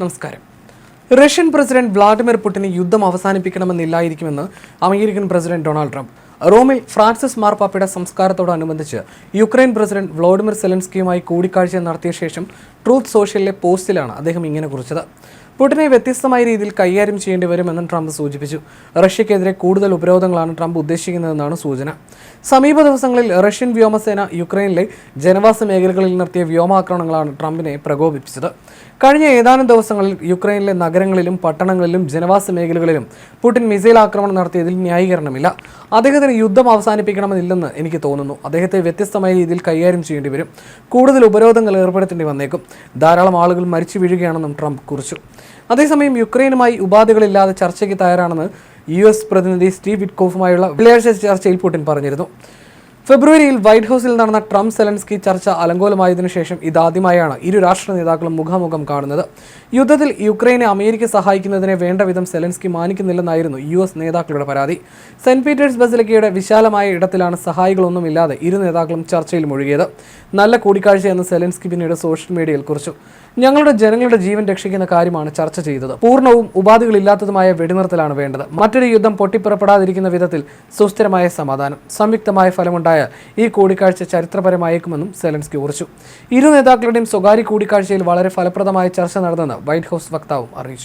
നമസ്കാരം. Russian president Vladimir പുടിന് യുദ്ധം അവസാനിപ്പിക്കണമെന്നില്ലായിരിക്കുമെന്ന് അമേരിക്കൻ പ്രസിഡന്റ് ഡൊണാൾഡ് ട്രംപ്. റോമിൽ ഫ്രാൻസിസ് മാർപ്പാപ്പയുടെ സംസ്കാരത്തോടനുബന്ധിച്ച് യുക്രൈൻ പ്രസിഡന്റ് വ്ളോഡിമിർ സെലൻസ്കിയുമായി കൂടിക്കാഴ്ച നടത്തിയ ശേഷം ട്രൂത്ത് സോഷ്യലിലെ പോസ്റ്റിലാണ് അദ്ദേഹം ഇങ്ങനെ കുറിച്ചത്. പുടിനെ വ്യത്യസ്തമായ രീതിയിൽ കൈകാര്യം ചെയ്യേണ്ടി വരുമെന്നും ട്രംപ് സൂചിപ്പിച്ചു. റഷ്യക്കെതിരെ കൂടുതൽ ഉപരോധങ്ങളാണ് ട്രംപ് ഉദ്ദേശിക്കുന്നതെന്നാണ് സൂചന. സമീപ ദിവസങ്ങളിൽ റഷ്യൻ വ്യോമസേന യുക്രൈനിലെ ജനവാസ മേഖലകളിൽ നടത്തിയ വ്യോമാക്രമണങ്ങളാണ് ട്രംപിനെ പ്രകോപിപ്പിച്ചത്. കഴിഞ്ഞ ഏതാനും ദിവസങ്ങളിൽ യുക്രൈനിലെ നഗരങ്ങളിലും പട്ടണങ്ങളിലും ജനവാസ മേഖലകളിലും പുടിൻ മിസൈൽ ആക്രമണം നടത്തിയതിൽ ന്യായീകരണമില്ല. അദ്ദേഹത്തിന് യുദ്ധം അവസാനിപ്പിക്കണമെന്നില്ലെന്ന് എനിക്ക് തോന്നുന്നു. അദ്ദേഹത്തെ വ്യത്യസ്തമായ രീതിയിൽ കൈകാര്യം ചെയ്യേണ്ടി വരും. കൂടുതൽ ഉപരോധങ്ങൾ ഏർപ്പെടുത്തേണ്ടി വന്നേക്കും. ധാരാളം ആളുകൾ മരിച്ചു വീഴുകയാണെന്നും ട്രംപ് കുറിച്ചു. അതേസമയം യുക്രൈനുമായി ഉപാധികളില്ലാതെ ചർച്ചയ്ക്ക് തയ്യാറാണെന്ന് യു എസ് പ്രതിനിധി സ്റ്റീവ് വിറ്റ്കോഫുമായുള്ള വെള്ളിയാഴ്ച ചർച്ചയിൽ പുടിൻ പറഞ്ഞിരുന്നു. ഫെബ്രുവരിയിൽ വൈറ്റ് ഹൗസിൽ നടന്ന ട്രംപ് സെലൻസ്കി ചർച്ച അലങ്കോലമായതിനു ശേഷം ഇതാദ്യമായാണ് ഇരു രാഷ്ട്ര നേതാക്കളും മുഖാമുഖം കാണുന്നത്. യുദ്ധത്തിൽ യുക്രൈനെ അമേരിക്ക സഹായിക്കുന്നതിനെ വേണ്ട വിധം സെലൻസ്കി മാനിക്കുന്നില്ലെന്നായിരുന്നു യു എസ് നേതാക്കളുടെ പരാതി. സെന്റ് പീറ്റേഴ്സ് ബസിലിക്കയുടെ വിശാലമായ ഇടത്തിലാണ് സഹായികളൊന്നുമില്ലാതെ ഇരു നേതാക്കളും ചർച്ചയിൽ മുഴുകിയത്. നല്ല കൂടിക്കാഴ്ചയെന്ന് സെലൻസ്കി പിന്നീട് സോഷ്യൽ മീഡിയയിൽ കുറിച്ചു. ഞങ്ങളുടെ ജനങ്ങളുടെ ജീവൻ രക്ഷിക്കുന്ന കാര്യമാണ് ചർച്ച ചെയ്തത്. പൂർണവും ഉപാധികളില്ലാത്തതുമായ വെടിനിർത്തലാണ് വേണ്ടത്. മറ്റൊരു യുദ്ധം പൊട്ടിപ്പുറപ്പെടാതിരിക്കുന്ന വിധത്തിൽ സുസ്ഥിരമായ സമാധാനം സംയുക്തമായ ഫലമുണ്ടായ ഈ കൂടിക്കാഴ്ച ചരിത്രപരമായേക്കുമെന്നും സെലൻസ്കി കുറിച്ചു ഇരു നേതാക്കളുടെയും സ്വകാര്യ കൂടിക്കാഴ്ചയിൽ വളരെ ഫലപ്രദമായ ചർച്ച നടന്നെന്ന് വൈറ്റ് ഹൗസ് വക്താവും അറിയിച്ചു.